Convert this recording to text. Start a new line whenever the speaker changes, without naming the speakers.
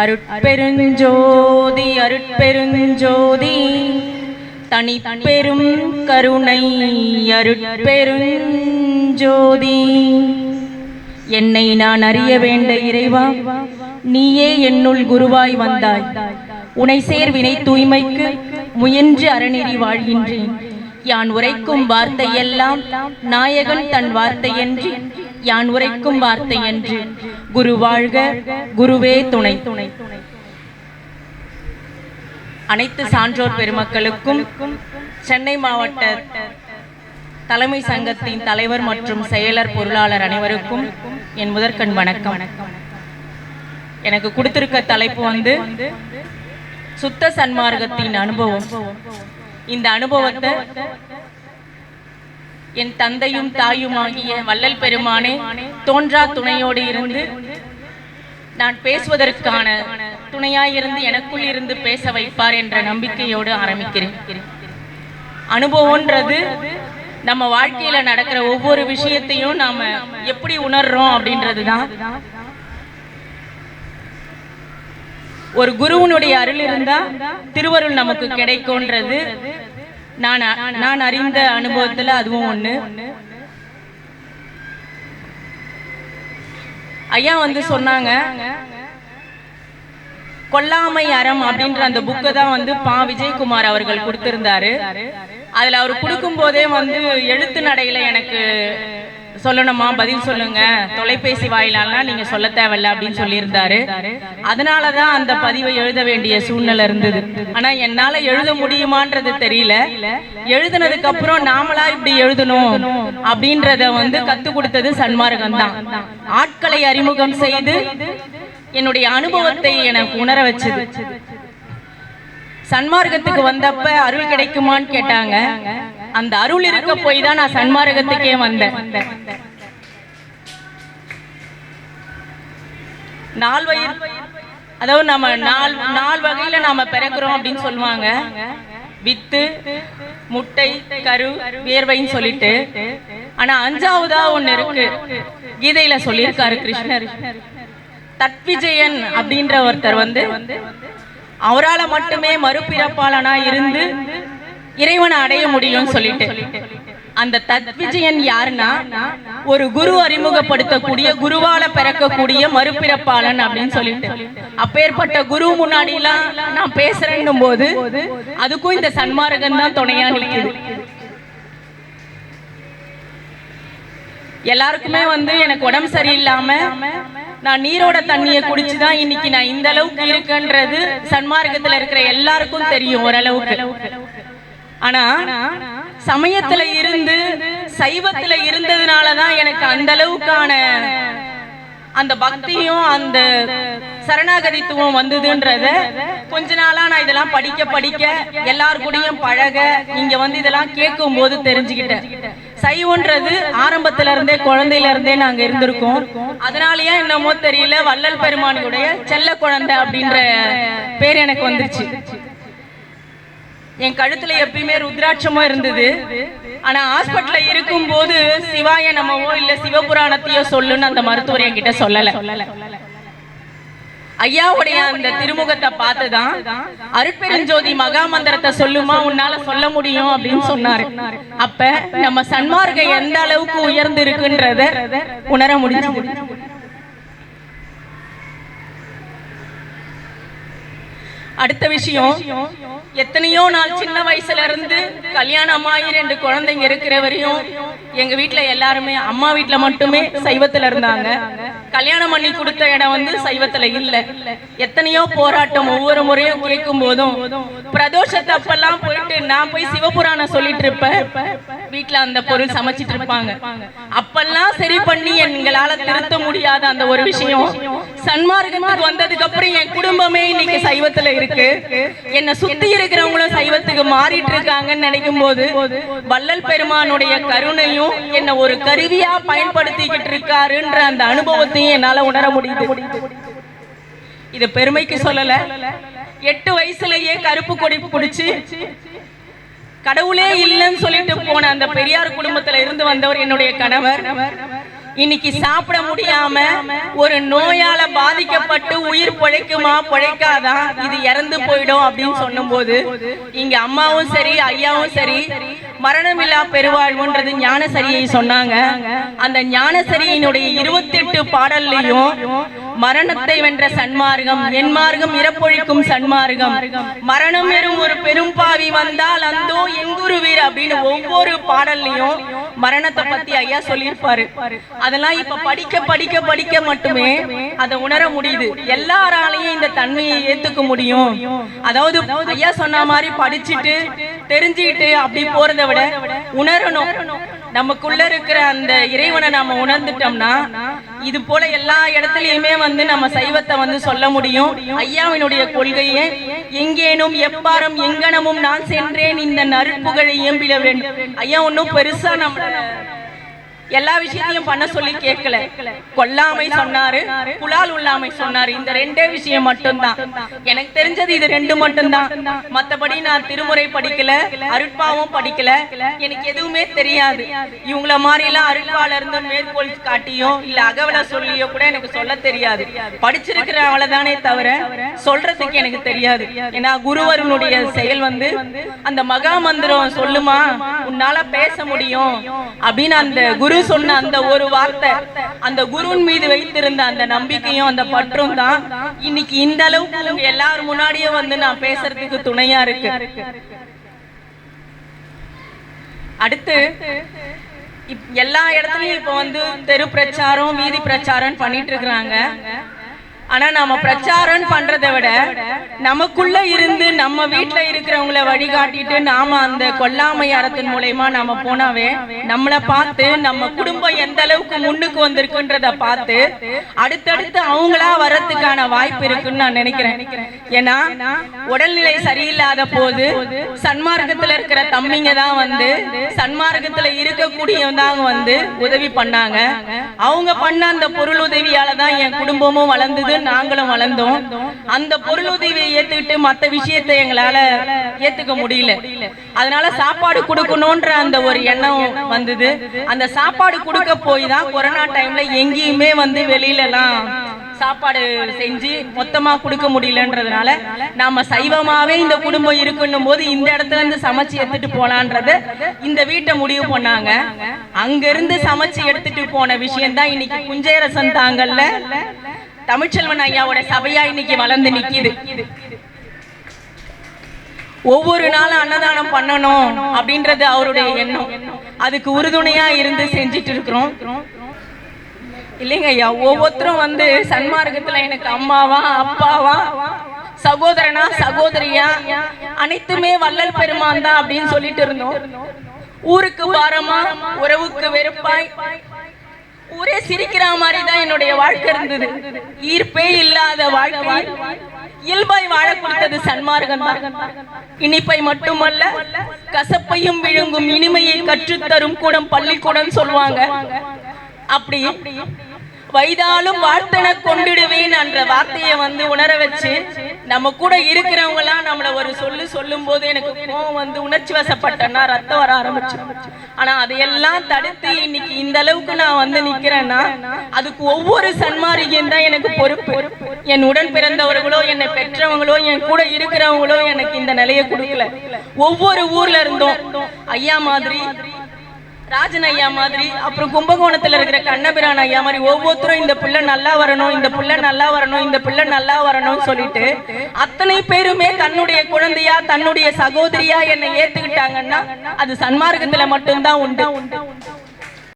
அருட்பெருஞ்சோதி அருட்பெருஞ்சோதி தனி பெரும் கருணை அருட்பெருஞ்சோதி. என்னை நான் அறிய வேண்ட இறைவா நீயே என்னுள் குருவாய் வந்தாய். உனை சேர்வினை தூய்மைக்கு முயன்று அறநெறி வாழ்கின்றேன். யான் உரைக்கும் வார்த்தையெல்லாம் நாயகன் தன் வார்த்தையன்றி யான் உரைக்கும் வார்த்தையன்று. குரு வாழ்க. குருவே துணை. துணை அனைத்து சான்றோர் பெருமக்களுக்கும் சென்னை மாவட்ட தலைமை சங்கத்தின் தலைவர் மற்றும் செயலர் பொருளாளர் அனைவருக்கும் என் முதற்கண் வணக்கம். எனக்கு கொடுத்திருக்க தலைப்பு வந்து சுத்த சன்மார்க்கத்தின் அனுபவம். இந்த அனுபவத்தை என் தந்தையும் தாயுமாகிய வள்ளல் பெருமானே தோன்றா துணையோடு இருந்து நான் பேசுவதற்கான துணையாயிருந்து எனக்குள் இருந்து பேச வைப்பார் என்ற நம்பிக்கையோடு ஆரம்பிக்கிறேன். அனுபவம்ன்றது நம்ம வாழ்க்கையில நடக்கிற ஒவ்வொரு விஷயத்தையும் நாம எப்படி உணர்றோம் அப்படின்றது தான் ஒரு குருவனுடைய அருள் இருந்தா திருவருள் நமக்கு கிடைக்கும்ன்றது. நான் நான் அறிந்த அனுபவத்துல அதுவும் ஒண்ணு. ஐயா வந்து சொன்னாங்க கொல்லாமை அறம் அப்படின்ற அந்த புக்கை தான் வந்து பா. விஜயகுமார் அவர்கள் கொடுத்திருந்தாரு. அதுல அவர் கொடுக்கும் போதே வந்து எழுத்து நடையில எனக்கு சொல்லணுமா? பதில் சொல்லுங்க. தொலைபேசி வாயிலாலாம் நீங்க சொல்ல தேவையில்ல அப்படின்னு சொல்லியிருந்தாரு. அதனாலதான் அந்த பதிவை எழுத வேண்டிய சூழ்நிலை இருந்தது. ஆனா என்னால எழுத முடியுமான்றது தெரியல. எழுதுனதுக்கு அப்புறம் நாமளா இப்படி எழுதணும் அப்படின்றத வந்து கத்து கொடுத்தது சன்மார்க்கம் தான். ஆட்களை அறிமுகம் செய்து என்னுடைய அனுபவத்தை எனக்கு உணர வச்சது. சன்மார்க்கத்துக்கு வந்தப்ப அருள் கிடைக்குமான்னு கேட்டாங்க. அந்த அருள் இருக்க போய் தான் நான் சன்மார்க்கத்துக்கே வந்தேன். நாள் வயிறு அதாவது நம்ம நாலு நாலு வகையில நாம பிறக்கிறோம் அப்படின்னு சொல்லுவாங்க. வித்து முட்டை கரு வேர்வைன்னு சொல்லிட்டு. ஆனா அஞ்சாவதா ஒண்ணு இருக்கு. கீதையில சொல்லியிருக்காரு கிருஷ்ணர். தத்விஜயன் அப்படின்ற ஒருத்தர் வந்து அவரால மட்டுமே மறுபிறப்பாளனா இருந்து இறைவனை அடைய முடியும்னு சொல்லிட்டு. அந்த தத்விஜயன் யாருன்னா ஒரு குரு அறிமுகப்படுத்தக்கூடிய குருவால பிறக்கக்கூடிய மறுபிறப்பாளன் அப்படின்னு சொல்லிட்டு. அப்பேற்பட்ட குரு முன்னாடி எல்லாம் நான் பேசுறேன்னும் போது அதுக்கும் இந்த சன்மார்க்கம் தான் துணையா நிற்குது எல்லாருக்குமே வந்து எனக்கு உடம்பு சரியில்லாம நான் நீரோட தண்ணியை குடிச்சு தான் இன்னைக்கு நான் இந்த அளவுக்கு இருக்கேன்றது சன்மார்க்கத்துல இருக்கிற எல்லாருக்கும் தெரியும் ஓரளவுக்கு. ஆனா சமயத்துல இருந்து சைவத்துல இருந்ததுனால தான் எனக்கு அந்த அளவுக்கான அந்த பக்தியும் அந்த சரணாகதித்துவம் வந்ததுன்றத கொஞ்ச நாளா நான் இதெல்லாம் படிக்க படிக்க எல்லார் கூடயும் பழக இங்க வந்து இதெல்லாம் கேட்கும் போது தெரிஞ்சுக்கிட்டேன். சைவன்றது ஆரம்பத்துல இருந்தே குழந்தையில இருந்தே நாங்க இருந்திருக்கோம். அதனாலயே என்னமோ தெரியல வள்ளல் பெருமானுடைய செல்ல குழந்தை அப்படின்ற பேர் எனக்கு வந்துருச்சு. என் கழுத்துல எப்பயுமே ருத்ராட்சமா இருந்தது. ஆனா ஹாஸ்பிட்டல்ல இருக்கும் போது சிவாய நம்மவோ இல்ல சிவபுராணத்தையோ சொல்லுன்னு அந்த மருத்துவர் என்கிட்ட சொல்லல. ஐயாவுடைய அந்த திருமுகத்தை பார்த்துதான் அருட்பெருஞ்சோதி மகா மந்திரத்தை சொல்லுமா உன்னால சொல்ல முடியும் அப்படின்னு சொன்னாரு. அப்ப நம்ம சன்மார்க்கம் எந்த அளவுக்கு உயர்ந்து இருக்குன்றத உணர முடிஞ்சு அடுத்த விஷயம் எத்தனையோ நாள் சின்ன வயசுல இருந்து கல்யாணம் ஆகி ரெண்டு குழந்தைங்க இருக்கிற வரையும் எங்க வீட்டுல எல்லாருமே அம்மா வீட்டுல மட்டுமே சைவத்துல இருந்தாங்க. கல்யாணம் பண்ணி கொடுத்த இடம் வந்து சைவத்துல இல்ல. எத்தனையோ போராட்டம் ஒவ்வொரு முறையும் கேட்கும் போதும் பிரதோஷத்தப்பெல்லாம் போயிட்டு நான் போய் சிவபுராணம் சொல்லிட்டு இருப்பேன். வீட்டுல அந்த பொருள் சமைச்சிட்டு இருப்பாங்க. அப்பெல்லாம் சரி பண்ணி எங்களால திருத்த முடியாத அந்த ஒரு விஷயம் சன்மார்க்கத்துக்கு வந்ததுக்கு அப்புறம் என் குடும்பமே இன்னைக்கு சைவத்துல இருக்கு. என்ன சுத்தி இருக்கிறவங்களும் சைவத்துக்கு மாறிட்டு இருக்காங்கன்னு நினைக்கும் போது வள்ளல் பெருமானுடைய கருணையும் என்ன ஒரு கருவியா பயன்படுத்திக்கிட்டு இருக்காருன்ற அந்த அனுபவத்தையும் என்னால உணர முடியுது. இது பெருமைக்கு சொல்லல. எட்டு வயசுலயே கருப்பு கொடி பிடிச்சி கடவுளே இல்லைன்னு சொல்லிட்டு போன அந்த பெரியார் குடும்பத்துல இருந்து வந்தவர் என்னுடைய கணவர். இன்னைக்கு சாப்பிட முடியாம ஒரு நோயால பாதிக்கப்பட்டு உயிர் பிழைக்குமா பிழைக்காதா? இது இறந்து போயிடும் அப்படின்னு சொன்னும்போது இங்க அம்மாவும் சரி ஐயாவும் சரி மரணமில்லா பெருவாழ்வுன்றது ஞானசரியை சொன்னாங்க. அந்த ஞானசரியினுடைய இருபத்தி எட்டு பாடல்லையும் மரணத்தை வென்ற சன்மார்க்கம் என் மார்க்கம் இறப்பொழிக்கும் சன்மார்க்கம். மரணம் வெறும் ஒரு பெரும் பாவி வந்தால் அந்தோ எங்குருவீர் அப்படின்னு ஒவ்வொரு பாடல்லையும் மரணத்தை பத்தி ஐயா சொல்லியிருப்பாரு. அதெல்லாம் இப்ப படிக்க படிக்க படிக்க மட்டுமே அதை உணர முடியுது. எல்லாராலையும் இந்த தன்மையை ஏத்துக்க முடியும். அதாவது ஐயா சொன்ன மாதிரி படிச்சுட்டு தெரிஞ்சுக்கிட்டு அப்படி போறதை விட உணரணும். நமக்குள்ள இருக்கிற அந்த இறைவனை நாம உணர்ந்துட்டோம்னா இது போல எல்லா இடத்துலயுமே வந்து நம்ம சைவத்தை வந்து சொல்ல முடியும். ஐயாவினுடைய கொள்கையை எங்கேனும் எப்பாரும் எங்கனமும் நான் சென்றேன் இந்த நறுப்புகளை இயம்பிட வேண்டும். ஐயா ஒன்னும் பெருசா நம்ம எல்லா விஷயத்தையும் பண்ண சொல்லி கேட்கல. கொல்லாமை சொன்னாரு புலால் உள்ளாமை சொன்னாரு. இந்த ரெண்டே விஷயம் மட்டும்தான். எனக்கு தெரிஞ்சது இது ரெண்டு மட்டும்தான். மத்தபடி நான் திருமுறை படிக்கல அருட்பாவும் படிக்கல. எனக்கு எதுவுமே தெரியாது. இவங்கள மாதிரி எல்லாம் அருட்பால இருந்து மேற்கோள் காட்டியோ இல்ல அகவல சொல்லியோ கூட எனக்கு சொல்ல தெரியாது. படிச்சிருக்கிற தானே தவிர சொல்றதுக்கு எனக்கு தெரியாது. ஏன்னா குருவருனுடைய செயல் வந்து அந்த மகா மந்திரம் சொல்லுமா? உன்னால பேச முடியும். அப்படின்னு அந்த குரு சொன்ன அந்த ஒரு வார்த்தை அந்த குருவின் மீது வைத்திருந்த அந்த நம்பிக்கையும் அந்த பற்றும் தான் இன்னைக்கு இந்த அளவுக்கு உங்க எல்லாரும் முன்னாடியே வந்து நான் பேசுறதுக்கு துணையா இருக்கு. அடுத்து எல்லா இடத்துலயும் இப்ப வந்து தெரு பிரச்சாரம் வீதி பிரச்சாரம் பண்ணிட்டு இருக்கிறாங்க. ஆனா நாம பிரச்சாரம் பண்றதை விட நமக்குள்ள இருந்து நம்ம வீட்டுல இருக்கிறவங்கள வழிகாட்டிட்டு நாம அந்த கொல்லாமை அறத்தின் மூலயமா நாம போனாவே நம்மள பார்த்து நம்ம குடும்பம் எந்த அளவுக்கு முன்னுக்கு வந்திருக்குன்றத பார்த்து அடுத்தடுத்து அவங்களா வர்றதுக்கான வாய்ப்பு இருக்குன்னு நான் நினைக்கிறேன். ஏன்னா உடல்நிலை சரியில்லாத போது சன்மார்க்கத்துல இருக்கிற தம்பிங்க தான் வந்து சன்மார்க்கத்துல இருக்கக்கூடியவங்க வந்து உதவி பண்ணாங்க. அவங்க பண்ண அந்த பொருள் உதவியால தான் என் குடும்பமும் வளர்ந்தது நாங்களும் வளர்ந்தோம். அந்த பொருள் உதவியை ஏத்துக்கிட்டு மத்த விஷயத்தை எங்களால ஏத்துக்க முடியல. அதனால சாப்பாடு கொடுக்கணும்ன்ற அந்த ஒரு எண்ணம் வந்தது. அந்த சாப்பாடு கொடுக்க போய் தான் கொரோனா டைம்ல எங்கேயுமே வந்து வெளியில எல்லாம் சாப்பாடு செஞ்சு மொத்தமா கொடுக்க முடியலன்றதுனால நாம சைவமாவே இந்த குடும்பம் இருக்குன்னும் போது இந்த இடத்துல இருந்து சமைச்சு எடுத்துட்டு போலான்றத இந்த வீட்டை முடிவு பண்ணாங்க. அங்க இருந்து சமைச்சு எடுத்துட்டு போன விஷயம் தான் இன்னைக்கு குஞ்சேரசன் தாங்கல்ல. தமிழ்ச்செல்வன் ஐயாவோட சபையா இன்னைக்கு வளர்ந்து நிக்குது. ஒவ்வொரு நாளும் அன்னதானம் பண்ணணும் அப்படின்றது அவருடைய எண்ணம். அதுக்கு உறுதுணையா இருந்து செஞ்சிட்டு இருக்கிறோம் இல்லைங்க ஐயா ஒவ்வொருத்தரும் வந்து சன்மார்க்கத்துல எனக்கு அம்மாவா அப்பாவா சகோதரனா சகோதரியா அனைத்துமே வள்ளல் பெருமான் தான் அப்படின்னு சொல்லிட்டு இருந்தோம். ஊருக்கு பாரமா உறவுக்கு வெறுப்பாய் ஊரே சிரிக்கிற மாதிரி தான் என்னுடைய வாழ்க்கை இருந்தது. ஈர்ப்பே இல்லாத வாழ்க்கை. இயல்பாய் வாழ கொடுத்தது சன்மார்கன் தான். இனிப்பை மட்டுமல்ல கசப்பையும் விழுங்கும் இனிமையை கற்றுத்தரும் கூடம் பள்ளிக்கூடம் சொல்லுவாங்க. அப்படி வைதாலும் வாழ்த்தன கொண்டுடுவேன் என்ற வார்த்தையை வந்து உணர வச்சு நம்ம கூட இருக்கிறவங்க எல்லாம் நம்மள ஒரு சொல்லு சொல்லும் போது எனக்கு கோவம் வந்து உணர்ச்சி வசப்பட்டேன்னா ரத்தம் வர ஆரம்பிச்சு. ஆனா அதையெல்லாம் தடுத்து இன்னைக்கு இந்த அளவுக்கு நான் வந்து நிக்கிறேன்னா அதுக்கு ஒவ்வொரு சன்மாரிகம் தான் எனக்கு பொறுப்பு. என் உடன் பிறந்தவர்களோ என்னை பெற்றவங்களோ என் கூட இருக்கிறவங்களோ எனக்கு இந்த நிலையை கொடுக்கல. ஒவ்வொரு ஊர்ல இருந்தும். ஐயா மாதிரி ராஜன் ஐயா மாதிரி அப்புறம் கும்பகோணத்துல இருக்கிற கண்ணபிரான் ஐயா மாதிரி ஒவ்வொருத்தரும் இந்த பிள்ளை நல்லா வரணும் இந்த பிள்ளை நல்லா வரணும் இந்த பிள்ளை நல்லா வரணும்னு சொல்லிட்டு அத்தனை பேருமே தன்னுடைய குழந்தையா தன்னுடைய சகோதரியா என்னை ஏத்துக்கிட்டாங்கன்னா அது சன்மார்க்கத்துல மட்டும்தான் உண்டு.